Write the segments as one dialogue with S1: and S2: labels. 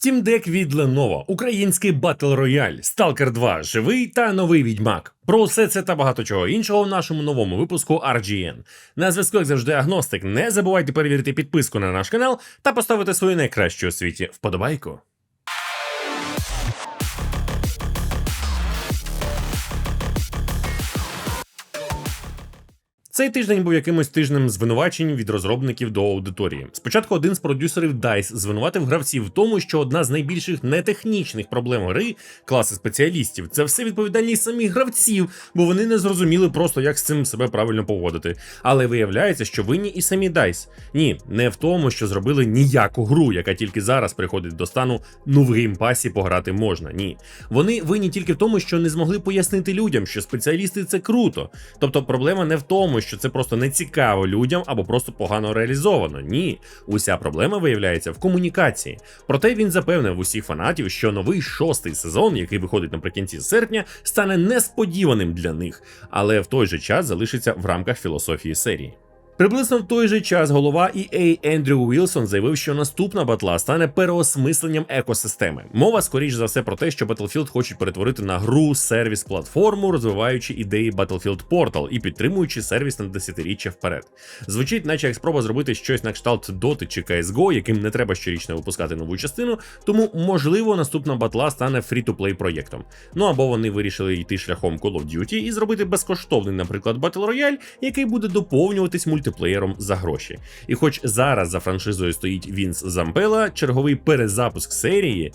S1: Steam Deck від Lenovo, український Battle Royale, Stalker 2, живий та новий відьмак. Про все це та багато чого іншого в нашому новому випуску RGN. На зв'язку, як завжди, агностик. Не забувайте перевірити підписку на наш канал та поставити свою найкращу у світі вподобайку. Цей тиждень був якимось тижнем звинувачень від розробників до аудиторії. Спочатку один з продюсерів DICE звинуватив гравців в тому, що одна з найбільших нетехнічних проблем гри класи спеціалістів це все відповідальність самих гравців, бо вони не зрозуміли просто, як з цим себе правильно поводити. Але виявляється, що винні і самі DICE. Ні, не в тому, що зробили ніяку гру, яка тільки зараз приходить до стану ну в геймпасі пограти можна. Ні, вони винні тільки в тому, що не змогли пояснити людям, що спеціалісти це круто. Тобто проблема не в тому, що це просто не цікаво людям або просто погано реалізовано. Ні, уся проблема виявляється в комунікації. Проте він запевнив усіх фанатів, що новий шостий сезон, який виходить наприкінці серпня, стане несподіваним для них, але в той же час залишиться в рамках філософії серії. Приблизно в той же час голова EA Ендрю Уілсон заявив, що наступна батла стане переосмисленням екосистеми. Мова скоріш за все про те, що Battlefield хочуть перетворити на гру сервіс платформу, розвиваючи ідеї Battlefield Portal і підтримуючи сервіс на десятиріччя вперед. Звучить, наче як спроба зробити щось на кшталт Dota чи CSGO, яким не треба щорічно випускати нову частину, тому можливо наступна батла стане фрі-то-плей проєктом. Ну або вони вирішили йти шляхом Call of Duty і зробити безкоштовний, наприклад, Battle Royale, який буде доповнюватись мультиплеєром за гроші. І хоч зараз за франшизою стоїть Вінс Замбела, черговий перезапуск серії.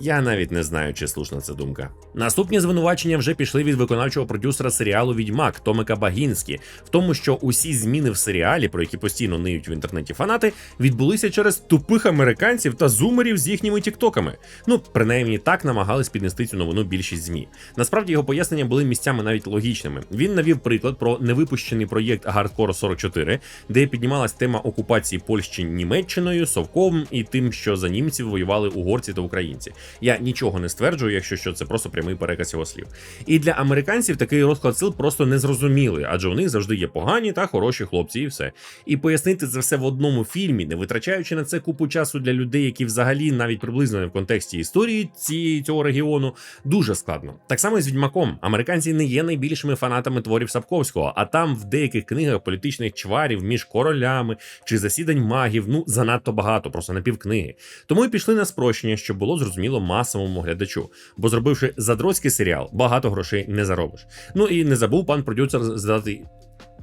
S1: Я навіть не знаю, чи слушна ця думка. Наступні звинувачення вже пішли від виконавчого продюсера серіалу Відьмак Томика Багінські в тому, що усі зміни в серіалі, про які постійно ниють в інтернеті фанати, відбулися через тупих американців та зумерів з їхніми тіктоками. Ну, принаймні так намагались піднести цю новину більшість змі. Насправді його пояснення були місцями навіть логічними. Він навів приклад про невипущений проєкт Hardcore 44, де піднімалась тема окупації Польщі Німеччиною, Совковим і тим, що за німців воювали угорці та українці. Я нічого не стверджую, якщо що це просто прямий переказ його слів. І для американців такий розклад сил просто незрозумілий, адже у них завжди є погані та хороші хлопці, і все. І пояснити це все в одному фільмі, не витрачаючи на це купу часу для людей, які взагалі навіть приблизно не в контексті історії цієї цього регіону, дуже складно. Так само і з відьмаком. Американці не є найбільшими фанатами творів Сапковського, а там в деяких книгах політичних чварів між королями чи засідань магів, ну занадто багато, просто на півкниги. Тому і пішли на спрощення, щоб було зрозуміло масовому глядачу. Бо зробивши задроцький серіал, багато грошей не заробиш. Ну і не забув пан продюсер задати.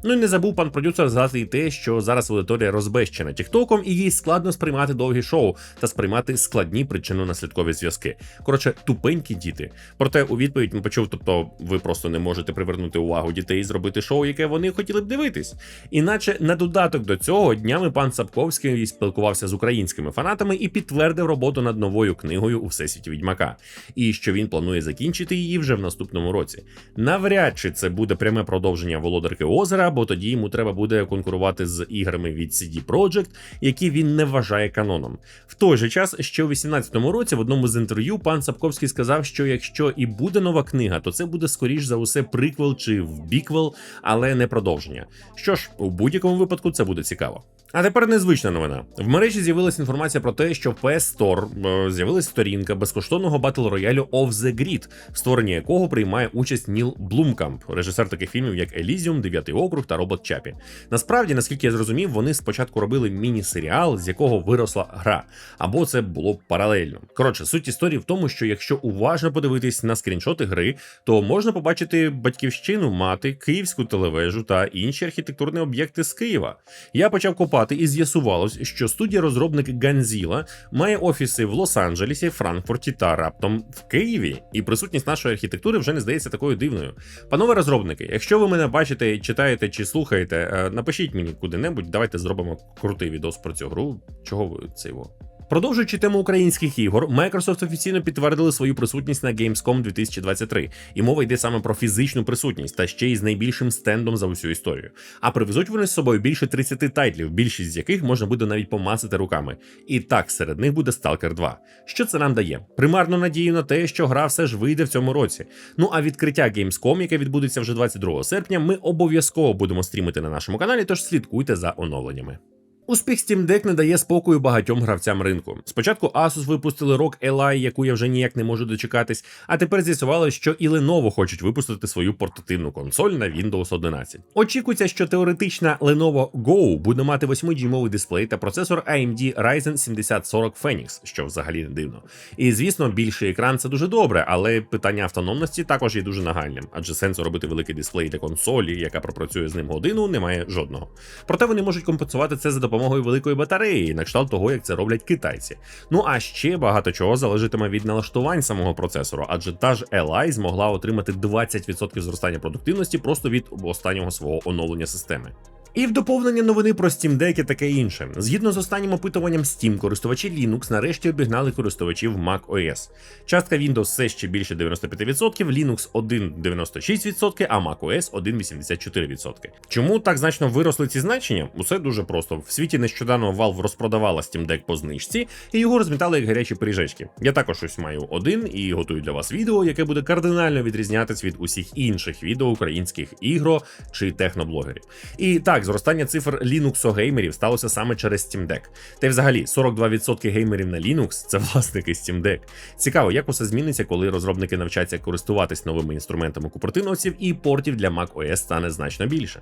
S1: Ну і не забув пан продюсер згадати і те, що зараз аудиторія розбещена Тіктоком, і їй складно сприймати довгі шоу та сприймати складні причинно-наслідкові зв'язки. Коротше, тупенькі діти. Проте у відповідь ми почув, тобто ви просто не можете привернути увагу дітей і зробити шоу, яке вони хотіли б дивитись. Іначе на додаток до цього днями пан Сапковський спілкувався з українськими фанатами і підтвердив роботу над новою книгою у всесвіті відьмака, і що він планує закінчити її вже в наступному році. Навряд чи це буде пряме продовження володарки озера бо тоді йому треба буде конкурувати з іграми від CD Projekt, які він не вважає каноном. В той же час, ще у 18-му році, в одному з інтерв'ю, пан Сапковський сказав, що якщо і буде нова книга, то це буде скоріш за усе приквел чи вбіквел, але не продовження. Що ж, у будь-якому випадку це буде цікаво. А тепер незвична новина. В мережі з'явилася інформація про те, що в PS Store е, з'явилася сторінка безкоштовного батл роялю Of the Grid, в створенні якого приймає участь Ніл Блумкамп, режисер таких фільмів, як Елізіум, Дев'ятий округ та Робот Чапі. Насправді, наскільки я зрозумів, вони спочатку робили міні-серіал, з якого виросла гра, або це було паралельно. Коротше, суть історії в тому, що якщо уважно подивитись на скріншоти гри, то можна побачити батьківщину, мати, київську телевежу та інші архітектурні об'єкти з Києва. Я почав копати і з'ясувалось, що студія розробник Ганзіла має офіси в Лос-Анджелесі, Франкфурті та раптом в Києві. І присутність нашої архітектури вже не здається такою дивною. Панове розробники, якщо ви мене бачите, читаєте чи слухаєте, е, напишіть мені куди-небудь, давайте зробимо крутий відос про цю гру. Чого ви це його? Продовжуючи тему українських ігор, Microsoft офіційно підтвердили свою присутність на Gamescom 2023, і мова йде саме про фізичну присутність та ще й з найбільшим стендом за усю історію. А привезуть вони з собою більше 30 тайтлів, більшість з яких можна буде навіть помацати руками. І так, серед них буде Stalker 2. Що це нам дає? Примарну надію на те, що гра все ж вийде в цьому році. Ну а відкриття Gamescom, яке відбудеться вже 22 серпня, ми обов'язково будемо стрімити на нашому каналі, тож слідкуйте за оновленнями. Успіх Steam Deck не дає спокою багатьом гравцям ринку. Спочатку Asus випустили ROG Ally, яку я вже ніяк не можу дочекатись, а тепер з'ясували, що і Lenovo хочуть випустити свою портативну консоль на Windows 11. Очікується, що теоретична Lenovo Go буде мати 8-дюймовий дисплей та процесор AMD Ryzen 7040 Phoenix, що взагалі не дивно. І звісно, більший екран це дуже добре, але питання автономності також є дуже нагальним, адже сенсу робити великий дисплей для консолі, яка пропрацює з ним годину, немає жодного. Проте вони можуть компенсувати це за допомогою великої батареї, на кшталт того, як це роблять китайці. Ну а ще багато чого залежатиме від налаштувань самого процесору, адже та ж Li змогла отримати 20% зростання продуктивності просто від останнього свого оновлення системи. І в доповнення новини про Steam Deck і таке інше. Згідно з останнім опитуванням Steam, користувачі Linux нарешті обігнали користувачів Mac OS. Частка Windows все ще більше 95%, Linux 1,96%, а Mac OS 1,84%. Чому так значно виросли ці значення? Усе дуже просто. В світі нещодавно Valve розпродавала Steam Deck по знижці, і його розмітали як гарячі пиріжечки. Я також ось маю один і готую для вас відео, яке буде кардинально відрізнятись від усіх інших відео українських ігро чи техноблогерів. І так, зростання цифр Linux геймерів сталося саме через Steam Deck. Та й взагалі 42% геймерів на Linux це власники Steam Deck. Цікаво, як усе зміниться, коли розробники навчаться користуватись новими інструментами купертиновців і портів для Mac OS стане значно більше.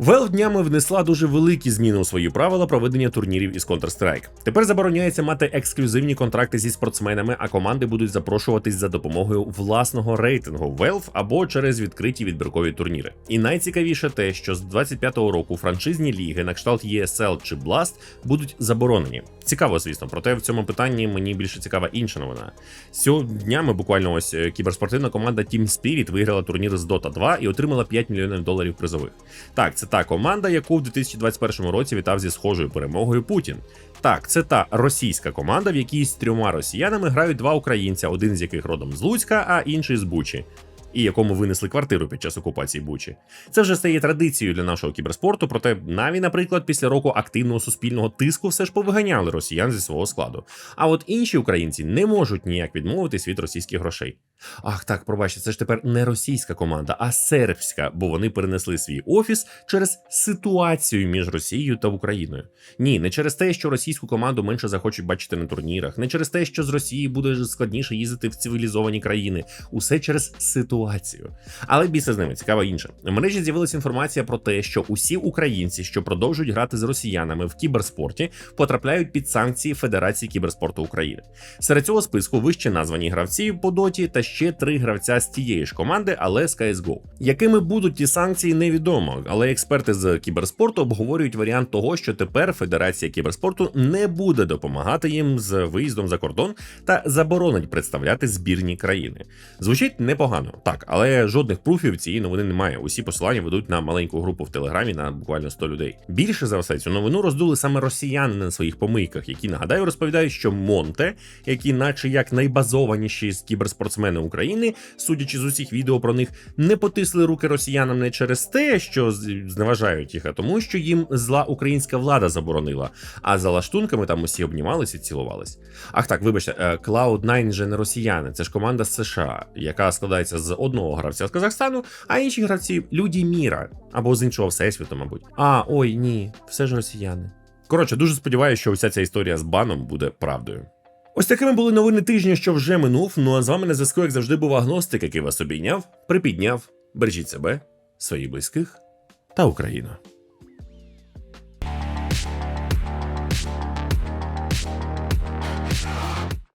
S1: Valve днями внесла дуже великі зміни у свої правила проведення турнірів із Counter-Strike. Тепер забороняється мати ексклюзивні контракти зі спортсменами, а команди будуть запрошуватись за допомогою власного рейтингу Valve або через відкриті відбіркові турніри. І найцікавіше те, що з 25-го року франшизні ліги на кшталт ESL чи Blast будуть заборонені. Цікаво, звісно, проте в цьому питанні мені більше цікава інша новина. Сьогодні буквально ось е, кіберспортивна команда Team Spirit виграла турнір з Dota 2 і отримала 5 мільйонів доларів призових. Так, це та команда, яку в 2021 році вітав зі схожою перемогою Путін. Так, це та російська команда, в якій з трьома росіянами грають два українця, один з яких родом з Луцька, а інший з Бучі. І якому винесли квартиру під час окупації Бучі. Це вже стає традицією для нашого кіберспорту, проте наві, наприклад, після року активного суспільного тиску все ж повиганяли росіян зі свого складу. А от інші українці не можуть ніяк відмовитись від російських грошей. Ах, так, пробачте, це ж тепер не російська команда, а сербська, бо вони перенесли свій офіс через ситуацію між Росією та Україною. Ні, не через те, що російську команду менше захочуть бачити на турнірах, не через те, що з Росії буде складніше їздити в цивілізовані країни. Усе через ситуацію. Але біса з ними цікаво інше. В мережі з'явилася інформація про те, що усі українці, що продовжують грати з росіянами в кіберспорті, потрапляють під санкції Федерації кіберспорту України. Серед цього списку вище названі гравці по доті та ще три гравця з тієї ж команди, але з CSGO. Якими будуть ті санкції, невідомо, але експерти з кіберспорту обговорюють варіант того, що тепер Федерація кіберспорту не буде допомагати їм з виїздом за кордон та заборонить представляти збірні країни. Звучить непогано, так, але жодних пруфів цієї новини немає. Усі посилання ведуть на маленьку групу в телеграмі на буквально 100 людей. Більше за все цю новину роздули саме росіяни на своїх помийках, які нагадаю розповідають, що Монте, які, наче як найбазованіші з кіберспортсмени України, судячи з усіх відео про них, не потисли руки росіянам не через те, що зневажають їх, а тому, що їм зла українська влада заборонила. А за лаштунками там усі обнімались і цілувались. Ах так, вибачте, е, Cloud9 же не росіяни, це ж команда США, яка складається з одного гравця з Казахстану, а інші гравці люди міра або з іншого всесвіту, мабуть. А, ой, ні, все ж росіяни. Коротше, дуже сподіваюся, що уся ця історія з баном буде правдою. Ось такими були новини тижня, що вже минув. Ну а з вами на зв'язку, як завжди, був агностик, який вас обійняв, припідняв. Бережіть себе, своїх близьких та Україну.